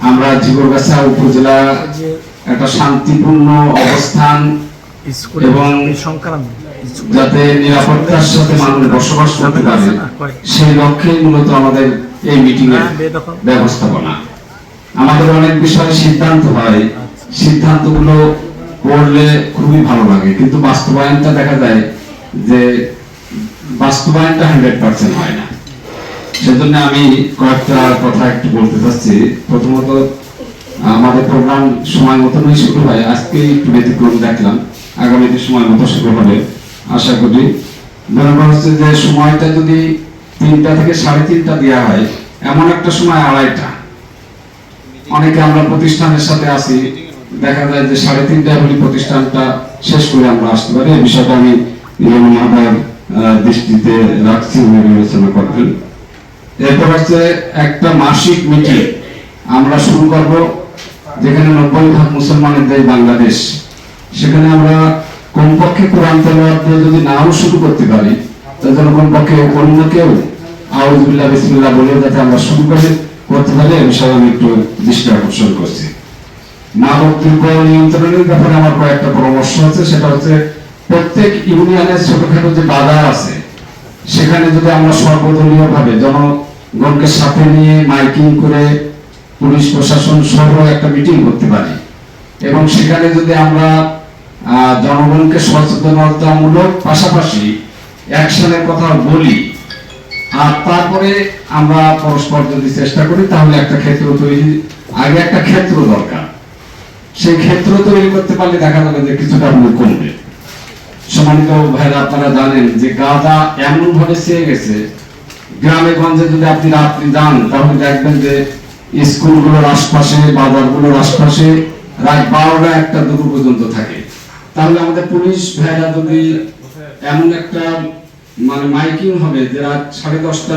আমরা জীবরগাছা উপজেলা একটা শান্তিপূর্ণ অবস্থান এবং যাতে নিরাপত্তার সাথে মানুষ বসবাস করতে পারে সেই লক্ষ্যে মূলত আমাদের এই মিটিং এর হ্যাঁ, ব্যবস্থাপনা। আমাদের অনেক বিষয়ে সিদ্ধান্ত হয়। সিদ্ধান্তগুলো পড়লে খুবই ভালো লাগে কিন্তু বাস্তবায়নটা দেখা যায় যে বাস্তবায়নটা হান্ড্রেড পার্সেন্ট হয় না। সেজন্য আমি কয়েকটা কথা একটু বলতে চাচ্ছি। প্রথমত, আমাদের প্রোগ্রাম সময় মতনই শুরু হয় আজকে একটু ব্যতিক্রম দেখলাম। আগামীতে সময় মতো শুরু হবে আশা করি। ব্যাপার হচ্ছে যে সময়টা যদি তিনটা থেকে সাড়ে তিনটা দেওয়া হয়, এমন একটা সময় আড়াইটা। অনেকে আমরা প্রতিষ্ঠানের সাথে আসি দেখা যায় যে সাড়ে তিনটা হলে প্রতিষ্ঠানটা শেষ করে আমরা আসতে পারি। এই বিষয়টা আমি দৃষ্টিতে রাখছি বিবেচনা এরপর হচ্ছে একটা মাসিক মিটিং। আমরা শুরু করব যেখানে নব্বই ভাগ মুসলমানের দেশ বাংলাদেশ। সেখানে আমরা কমপক্ষে কোরআন যদি নাও শুরু করতে পারি, তাহলে কমপক্ষে অন্য কেউ বিসমিল্লাহ বলে যাতে আমরা শুরু করে, করতে পারি। আমি একটু দৃষ্টি আকর্ষণ করছি। মা বক্তব্য নিয়ন্ত্রণের ব্যাপারে আমার কয়েকটা পরামর্শ আছে। সেটা হচ্ছে প্রত্যেক ইউনিয়নের ছোটখাটো যে বাজার আছে, সেখানে যদি আমরা সর্বদলীয় ভাবে জনগণকে সাথে নিয়ে মাইকিং করে পুলিশ, প্রশাসন সহ একটা মিটিং করতে পারি। এবং সেখানে যদি আমরা জনগণকে সচেতনতামূলক পাশাপাশি অ্যাকশনের কথা বলি, আর তারপরে আমরা পরস্পর যদি চেষ্টা করি, তাহলে একটা ক্ষেত্র তৈরি, আগে একটা ক্ষেত্র দরকার। সেই ক্ষেত্র তৈরি করতে পারলে দেখা যাবে যে কিছুটা ভুল কমবে। সম্মানিত ভাইরা, আপনারা জানেন যে গাঁজা এমন ভাবে চেয়ে গেছে গ্রামে গঞ্জে যদি আপনি রাত্রি যান, তাহলে দেখবেন যে স্কুলগুলোর আশপাশে, বাজারগুলোর আশপাশে রাত বারোটা একটা দুটো পর্যন্ত থাকে। তাহলে আমাদের পুলিশ ভাইরা যদি এমন একটা মানে মাইকিং হবে যে রাত সাড়ে দশটা